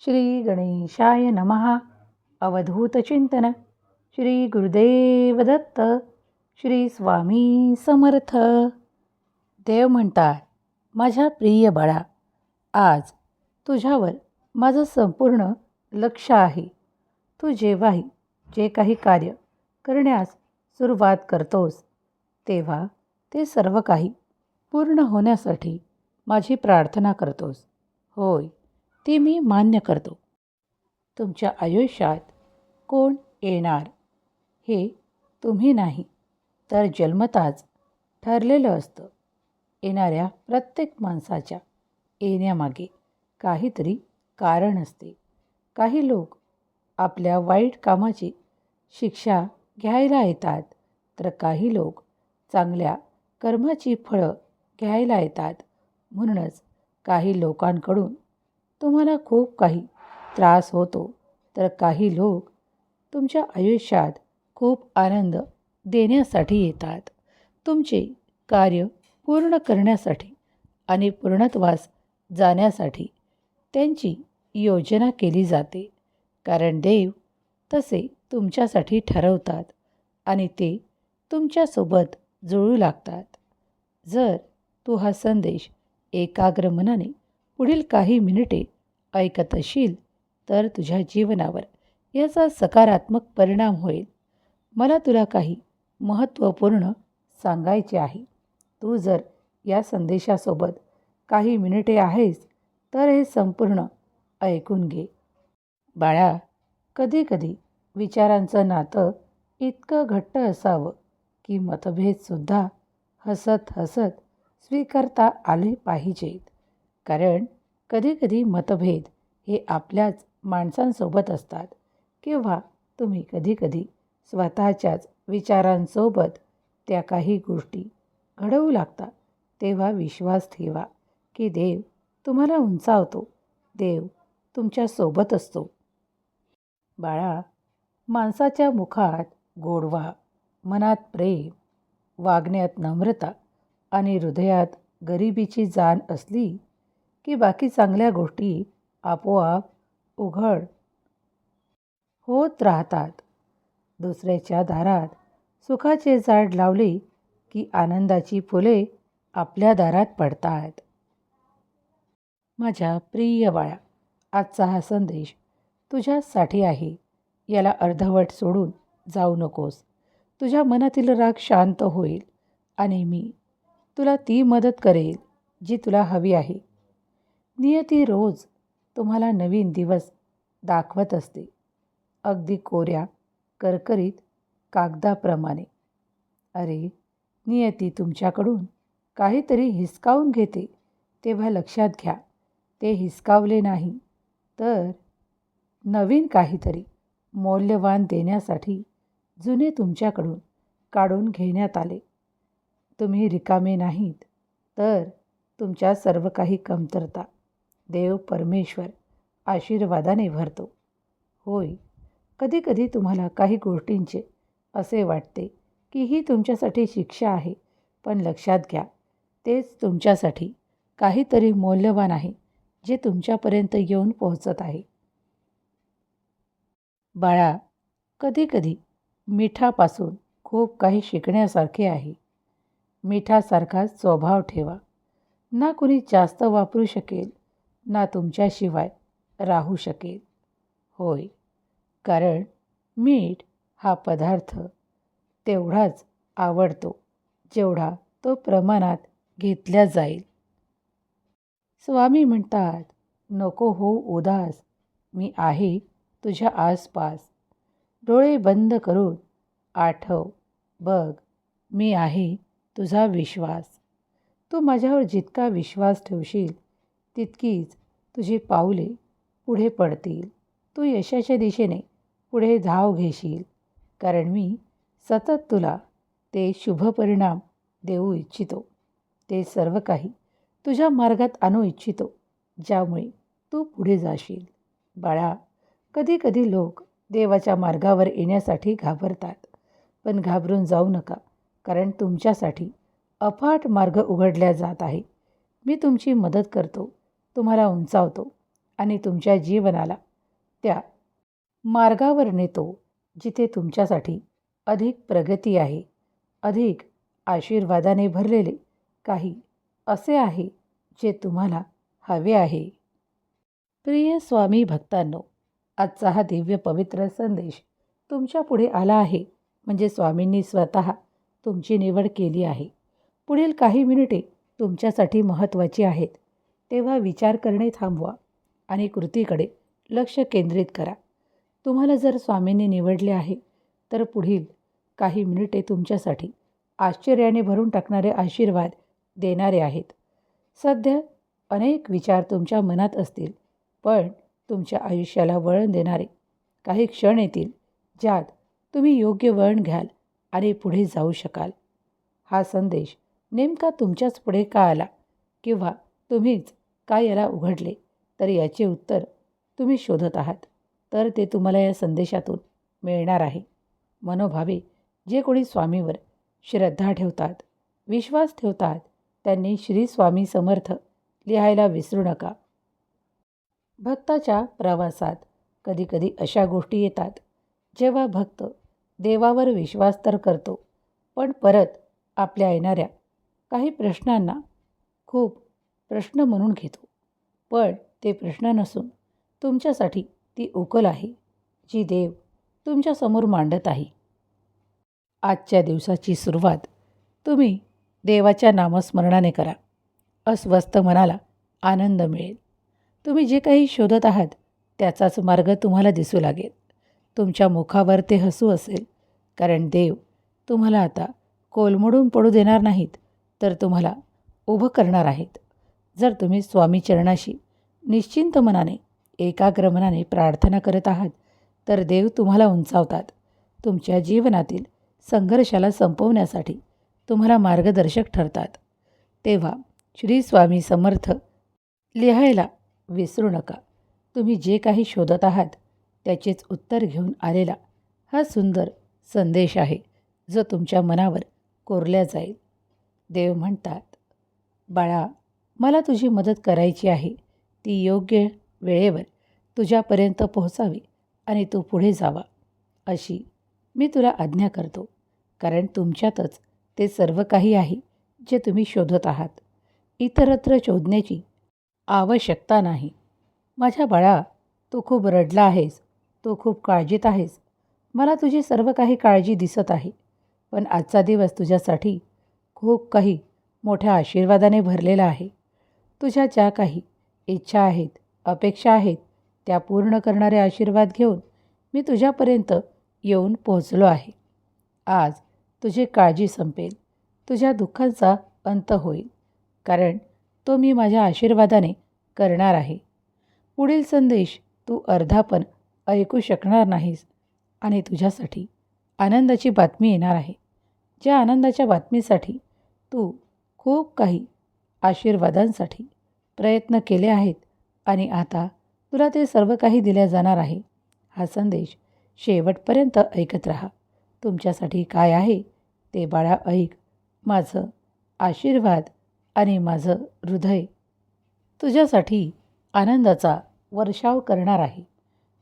श्री गणेशाय नमः। अवधूतचिंतन श्री गुरुदेव दत्त श्री स्वामी समर्थ। देव म्हणतात माझ्या प्रिय बाळा आज तुझ्यावर माझं संपूर्ण लक्ष आहे. तू जेव्हाही जे काही कार्य करण्यास सुरुवात करतोस तेव्हा ते सर्व काही पूर्ण होण्यासाठी माझी प्रार्थना करतोस. होय ती मी मान्य करतो. तुमच्या आयुष्यात कोण येणार हे तुम्ही नाही तर जन्मताच ठरलेलं असतं. येणाऱ्या प्रत्येक माणसाच्या येण्यामागे काहीतरी कारण असते. काही लोक आपल्या वाईट कामाची शिक्षा घ्यायला येतात तर काही लोक चांगल्या कर्माची फळं घ्यायला येतात. म्हणूनच काही लोकांकडून तुम्हाला खूप काही त्रास होतो तर काही लोक तुमच्या आयुष्यात खूप आनंद देण्यासाठी येतात. तुमचे कार्य पूर्ण करण्यासाठी आणि पूर्णत्वास जाण्यासाठी त्यांची योजना केली जाते. कारण देव तसे तुमच्यासाठी ठरवतात आणि ते तुमच्यासोबत जुळू लागतात. जर तू हा संदेश एकाग्र मनाने पुढील काही मिनिटे ऐकत असशील तर तुझ्या जीवनावर याचा सकारात्मक परिणाम होईल. मला तुला काही महत्त्वपूर्ण सांगायचे आहे. तू जर या संदेशासोबत काही मिनिटे आहेस तर हे संपूर्ण ऐकून घे. बाळा कधीकधी विचारांचं नातं इतकं घट्ट असावं की मतभेदसुद्धा हसत हसत स्वीकारता आले पाहिजेत. कारण कधीकधी मतभेद हे आपल्याच माणसांसोबत असतात किंवा तुम्ही कधीकधी स्वतःच्याच विचारांसोबत त्या काही गोष्टी घडवू लागता तेव्हा विश्वास ठेवा की देव तुम्हाला उंचावतो देव तुमच्यासोबत असतो. बाळा माणसाच्या मुखात गोडवा मनात प्रेम वागण्यात नम्रता आणि हृदयात गरिबीची जाण असली की बाकी चांगल्या गोष्टी आपोआप उघड होत राहतात. दुसऱ्याच्या दारात सुखाचे झाड लावले की आनंदाची फुले आपल्या दारात पडतात. माझ्या प्रिय बाळा आजचा हा संदेश तुझ्यासाठी आहे. याला अर्धवट सोडून जाऊ नकोस. तुझ्या मनातील राग शांत होईल आणि मी तुला ती मदत करेल जी तुला हवी आहे. नियती रोज तुम्हाला नवीन दिवस दाखवत असते. अगदी कोऱ्या करकरीत कागदाप्रमाणे. अरे नियती तुमच्याकडून काहीतरी हिसकावून घेते. तेव्हा लक्षात घ्या ते हिसकावले नाही. तर नवीन काहीतरी मौल्यवान देण्यासाठी जुने तुमच्याकडून काढून घेण्यात आले. तुम्ही रिकामे नाहीत तर तुमच्या सर्व काही कमतरता देव परमेश्वर आशीर्वादाने भरतो. होय कधीकधी तुम्हाला काही गोष्टींचे असे वाटते की ही तुमच्यासाठी शिक्षा आहे पण लक्षात घ्या तेच तुमच्यासाठी काहीतरी मौल्यवान आहे जे तुमच्यापर्यंत येऊन पोहोचत आहे. बाळा कधीकधी मिठापासून खूप काही शिकण्यासारखे आहे. मिठासारखा स्वभाव ठेवा. ना कुणी जास्त वापरू शकेल ना तुमच्याशिवाय राहू शकेल होय. कारण मीठ हा पदार्थ तेवढाच आवडतो जेवढा तो प्रमाणात घेतल्या जाईल. स्वामी म्हणतात नको हो उदास. मी आहे तुझ्या आसपास. डोळे बंद करून आठव. बघ मी आहे तुझा विश्वास. तू माझ्यावर जितका विश्वास ठेवशील तितकीच तुझी पाऊले पुढे पडतील. तू यशाच्या दिशेने पुढे धाव घेशील. कारण मी सतत तुला ते शुभ परिणाम देऊ इच्छितो. ते सर्व काही तुझ्या मार्गात आणू इच्छितो ज्यामुळे तू पुढे जाशील. बाळा कधीकधी लोक देवाच्या मार्गावर येण्यासाठी घाबरतात. पण घाबरून जाऊ नका कारण तुमच्यासाठी अफाट मार्ग उघडल्या जात आहे. मी तुमची मदत करतो. तुम्हाला उंचावतो आणि तुमच्या जीवनाला त्या मार्गावर नेतो जिथे तुमच्यासाठी अधिक प्रगती आहे अधिक आशीर्वादाने भरलेले काही असे आहे जे तुम्हाला हवे आहे. प्रिय स्वामी भक्तांनो आजचा हा दिव्य पवित्र संदेश तुमच्यापुढे आला आहे म्हणजे स्वामींनी स्वतः तुमची निवड केली आहे. पुढील काही मिनिटे तुमच्यासाठी महत्त्वाची आहेत. तेव्हा विचार करणे थांबवा आणि कृतीकडे लक्ष केंद्रित करा. तुम्हाला जर स्वामींनी निवडले आहे तर पुढील काही मिनिटे तुमच्यासाठी आश्चर्याने भरून टाकणारे आशीर्वाद देणारे आहेत. सध्या अनेक विचार तुमच्या मनात असतील पण तुमच्या आयुष्याला वळण देणारे काही क्षण येतील ज्यात तुम्ही योग्य वळण घ्याल आणि पुढे जाऊ शकाल. हा संदेश नेमका तुमच्याच पुढे का आला किंवा तुम्हीच का याला उघडले? तर याचे उत्तर तुम्ही शोधत आहात. तर ते तुम्हाला या संदेशातून मिळणार आहे. मनोभावे जे कोणी स्वामीवर श्रद्धा ठेवतात विश्वास ठेवतात त्यांनी श्री स्वामी समर्थ लिहायला विसरू नका. भक्ताच्या प्रवासात कधीकधी अशा गोष्टी येतात जेव्हा भक्त देवावर विश्वास तर करतो पण परत आपल्या येणाऱ्या काही प्रश्नांना खूप प्रश्न म्हणून घेतो. पण ते प्रश्न नसून तुमच्यासाठी ती उकल आहे जी देव तुमच्यासमोर मांडत आहे. आजच्या दिवसाची सुरुवात तुम्ही देवाच्या नामस्मरणाने करा. अस्वस्थ मनाला आनंद मिळेल. तुम्ही जे काही शोधत आहात त्याचाच मार्ग तुम्हाला दिसू लागेल. तुमच्या मुखावर ते हसू असेल कारण देव तुम्हाला आता कोलमडून पडू देणार नाहीत तर तुम्हाला उभं करणार आहेत. जर तुम्ही स्वामी चरणाशी निश्चिंत मनाने एकाग्र मनाने प्रार्थना करत आहात तर देव तुम्हाला उंचावतात. तुमच्या जीवनातील संघर्षाला संपवण्यासाठी तुम्हाला मार्गदर्शक ठरतात. तेव्हा श्री स्वामी समर्थ लिहायला विसरू नका. तुम्ही जे काही शोधत आहात त्याचेच उत्तर घेऊन आलेला हा सुंदर संदेश आहे जो तुमच्या मनावर कोरल्या जाईल. देव म्हणतात बाळा मला तुझी मदत करायची आहे. ती योग्य वेळेवर तुझ्यापर्यंत पोहोचावी आणि तू पुढे जावा अशी मी तुला आज्ञा करतो. कारण तुमच्यातच ते सर्व काही आहे जे तुम्ही शोधत आहात. इतरत्र शोधण्याची आवश्यकता नाही. माझ्या बाळा तू खूप रडला आहेस. तू खूप काळजीत आहेस. मला तुझी सर्व काही काळजी दिसत आहे. पण आजचा दिवस तुझ्यासाठी खूप काही मोठ्या आशीर्वादाने भरलेला आहे. तुझ्या ज्या काही इच्छा आहेत अपेक्षा आहेत त्या पूर्ण करणारे आशीर्वाद घेऊन मी तुझ्यापर्यंत येऊन पोहोचलो आहे. आज तुझी काळजी संपेल. तुझ्या दुःखांचा अंत होईल. कारण तो मी माझ्या आशीर्वादाने करणार आहे. पुढील संदेश तू अर्धा पण ऐकू शकणार नाहीस आणि तुझ्यासाठी आनंदाची बातमी येणार आहे. ज्या आनंदाच्या बातमीसाठी तू खूप काही आशीर्वादांसाठी प्रयत्न केले आहेत आणि आता तुला ते सर्व काही दिल्या जाणार आहे. हा संदेश शेवटपर्यंत ऐकत राहा. तुमच्यासाठी काय आहे ते बाळा ऐक. माझं आशीर्वाद आणि माझं हृदय तुझ्यासाठी आनंदाचा वर्षाव करणार आहे.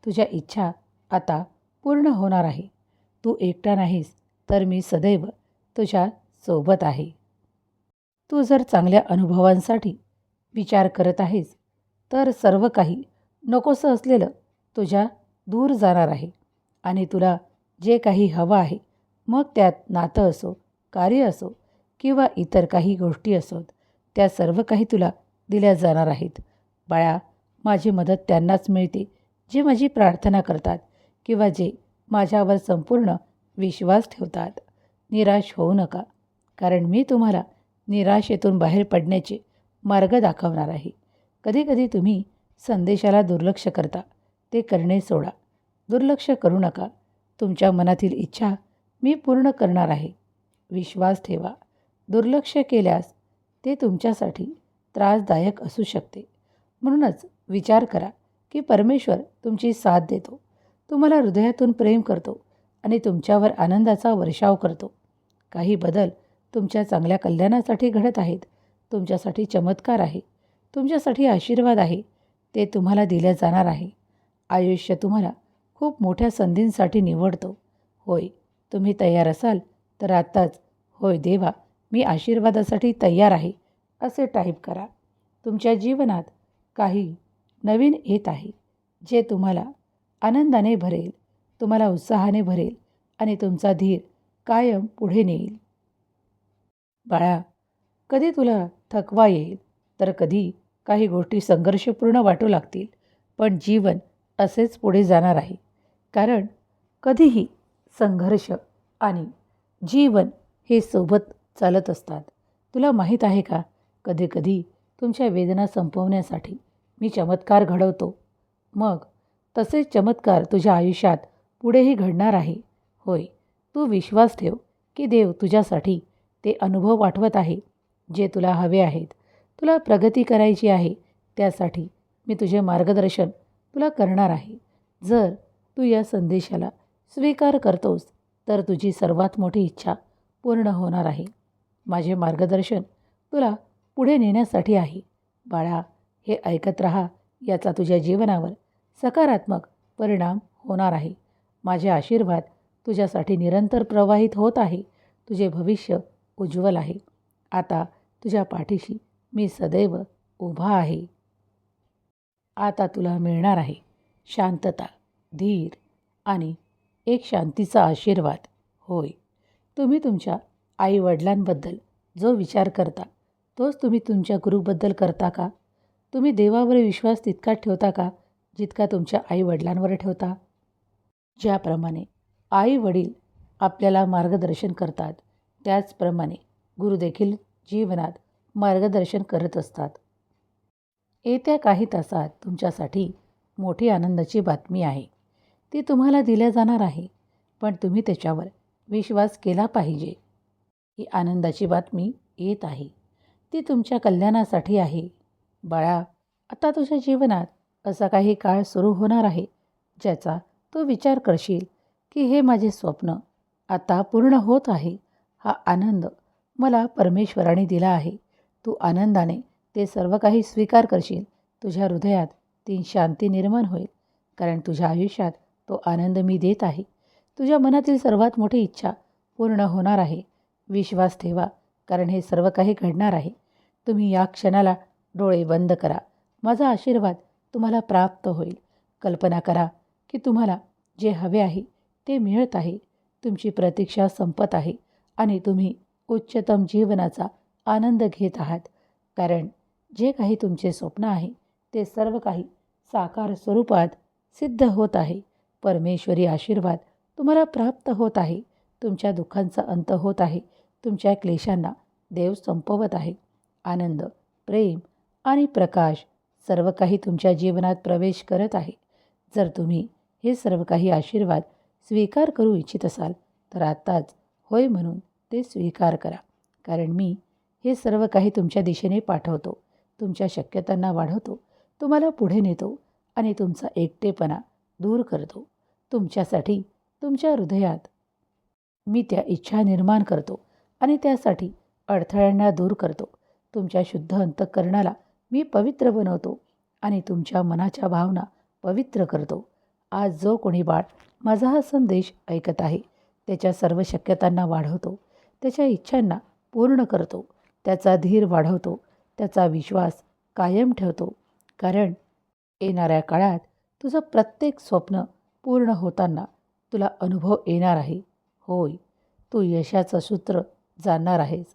तुझ्या इच्छा आता पूर्ण होणार आहे. तू एकटा नाहीस तर मी सदैव तुझ्या सोबत आहे. तू जर चांगल्या अनुभवांसाठी विचार करत आहेस तर सर्व काही नकोसं असलेलं तुझ्या दूर जाणार आहे आणि तुला जे काही हवं आहे मग त्यात नातं असो कार्य असो किंवा इतर काही गोष्टी असोत त्या सर्व काही तुला दिल्या जाणार आहेत. बाळा माझी मदत त्यांनाच मिळते जे माझी प्रार्थना करतात किंवा जे माझ्यावर संपूर्ण विश्वास ठेवतात. निराश होऊ नका कारण मी तुम्हाला निराशेतून बाहेर पडण्याचे मार्ग दाखवणार आहे. कधीकधी तुम्ही संदेशाला दुर्लक्ष करता. ते करणे सोडा. दुर्लक्ष करू नका. तुमच्या मनातील इच्छा मी पूर्ण करणार आहे. विश्वास ठेवा. दुर्लक्ष केल्यास ते तुमच्यासाठी त्रासदायक असू शकते. म्हणूनच विचार करा की परमेश्वर तुमची साथ देतो. तुम्हाला हृदयातून प्रेम करतो आणि तुमच्यावर आनंदाचा वर्षाव करतो. काही बदल तुमच्या चांगल्या कल्याणासाठी घडत आहेत. तुमच्यासाठी चमत्कार आहे. तुमच्यासाठी आशीर्वाद आहे. ते तुम्हाला दिले जाणार आहे. आयुष्य तुम्हाला खूप मोठ्या संधींसाठी निवडतो. होय तुम्ही तयार असाल तर आत्ताच होय देवा मी आशीर्वादासाठी तयार आहे असे टाईप करा. तुमच्या जीवनात काही नवीन येत आहे जे तुम्हाला आनंदाने भरेल तुम्हाला उत्साहाने भरेल आणि तुमचा धीर कायम पुढे नेईल. बाळा कधी तुला थकवा येईल? तर कधी काही गोष्टी संघर्षपूर्ण वाटू लागतील पण जीवन असेच पुढे जाणार आहे. कारण कधीही संघर्ष आणि जीवन हे सोबत चालत असतात. तुला माहीत आहे का? कधीकधी तुमच्या वेदना संपवण्यासाठी मी चमत्कार घडवतो. मग तसेच चमत्कार तुझ्या आयुष्यात पुढेही घडणार आहे. होय तू विश्वास ठेव की देव तुझ्यासाठी ते अनुभव पाठवत आहे जे तुला हवे आहेत. तुला प्रगती करायची आहे त्यासाठी मी तुझे मार्गदर्शन तुला करणार आहे. जर तू या संदेशाला स्वीकार करतोस तर तुझी सर्वात मोठी इच्छा पूर्ण होणार आहे. माझे मार्गदर्शन तुला पुढे नेण्यासाठी आहे. बाळा हे ऐकत राहा याचा तुझ्या जीवनावर सकारात्मक परिणाम होणार आहे. माझे आशीर्वाद तुझ्यासाठी निरंतर प्रवाहित होत आहे. तुझे भविष्य उज्ज्वल आहे. आता तुझ्या पाठीशी मी सदैव उभा आहे. आता तुला मिळणार आहे शांतता धीर आणि एक शांतीचा आशीर्वाद. होय तुम्ही तुमच्या आईवडिलांबद्दल जो विचार करता तोच तुम्ही तुमच्या गुरुबद्दल करता का? तुम्ही देवावर विश्वास तितकाच ठेवता का जितका तुमच्या आईवडिलांवर ठेवता? ज्याप्रमाणे आई वडील आपल्याला मार्गदर्शन करतात त्याचप्रमाणे गुरुदेखील जीवनात मार्गदर्शन करत असतात. येत्या काही तासात तुमच्यासाठी मोठी आनंदाची बातमी आहे. ती तुम्हाला दिल्या जाणार आहे पण तुम्ही त्याच्यावर विश्वास केला पाहिजे. ही आनंदाची बातमी येत आहे. ती तुमच्या कल्याणासाठी आहे. बाळा आता तुझ्या जीवनात असा काही काळ सुरू होणार आहे ज्याचा तू विचार करशील की हे माझे स्वप्न आता पूर्ण होत आहे. हा आनंद मला परमेश्वराने दिला आहे. तू आनंदाने ते सर्व काही स्वीकार करशील. तुझ्या हृदयात ती शांती निर्माण होईल. कारण तुझ्या आयुष्यात तो आनंद मी देत आहे. तुझ्या मनातील सर्वात मोठी इच्छा पूर्ण होणार आहे. विश्वास ठेवा कारण हे सर्व काही घडणार आहे. तुम्ही या क्षणाला डोळे बंद करा. माझा आशीर्वाद तुम्हाला प्राप्त होईल. कल्पना करा की तुम्हाला जे हवे आहे ते मिळत आहे. तुमची प्रतीक्षा संपत आहे. आणि तुम्ही उच्चतम जीवनाचा आनंद घेत आहात. कारण जे काही तुमचे स्वप्न आहे ते सर्व काही साकार स्वरूपात सिद्ध होत आहे. परमेश्वरी आशीर्वाद तुम्हाला प्राप्त होत आहे. तुमच्या दुःखांचा अंत होत आहे. तुमच्या क्लेशांना देव संपवत आहे. आनंद प्रेम आणि प्रकाश सर्व काही तुमच्या जीवनात प्रवेश करत आहे. जर तुम्ही हे सर्व काही आशीर्वाद स्वीकार करू इच्छित असाल तर आत्ताच होय म्हणून ते स्वीकार करा. कारण मी हे सर्व काही तुमच्या दिशेने पाठवतो. तुमच्या शक्यतांना वाढवतो. तुम्हाला पुढे नेतो आणि तुमचा एकटेपणा दूर करतो. तुमच्यासाठी तुमच्या हृदयात मी त्या इच्छा निर्माण करतो आणि त्यासाठी अडथळ्यांना दूर करतो. तुमच्या शुद्ध अंतःकरणाला मी पवित्र बनवतो आणि तुमच्या मनाच्या भावना पवित्र करतो. आज जो कोणी बाळ माझा हा संदेश ऐकत आहे त्याच्या सर्व शक्यतांना वाढवतो. त्याच्या इच्छांना पूर्ण करतो. त्याचा धीर वाढवतो. त्याचा विश्वास कायम ठेवतो. कारण येणाऱ्या काळात तुझं प्रत्येक स्वप्न पूर्ण होताना तुला अनुभव येणार आहे. होय तू यशाचं सूत्र जाणणार आहेस.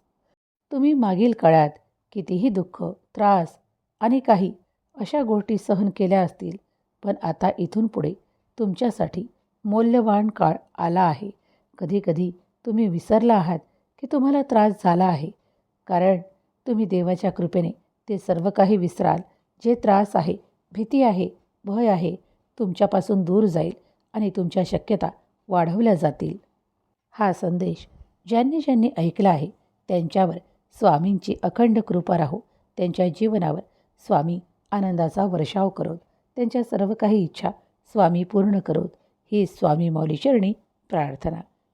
तुम्ही मागील काळात कितीही दुःख त्रास आणि काही अशा गोष्टी सहन केल्या असतील पण आता इथून पुढे तुमच्यासाठी मौल्यवान काळ आला आहे. कधीकधी तुम्ही विसरला आहात की तुम्हाला त्रास झाला आहे. कारण तुम्ही देवाच्या कृपेने ते सर्व काही विसराल. जे त्रास आहे भीती आहे भय आहे तुमच्यापासून दूर जाईल आणि तुमच्या शक्यता वाढवल्या जातील. हा संदेश ज्यांनी ज्यांनी ऐकला आहे त्यांच्यावर स्वामींची अखंड कृपा राहो. त्यांच्या जीवनावर स्वामी आनंदाचा वर्षाव करोत. त्यांच्या सर्व काही इच्छा स्वामी पूर्ण करोत. ही स्वामी मौलीचरणी प्रार्थना.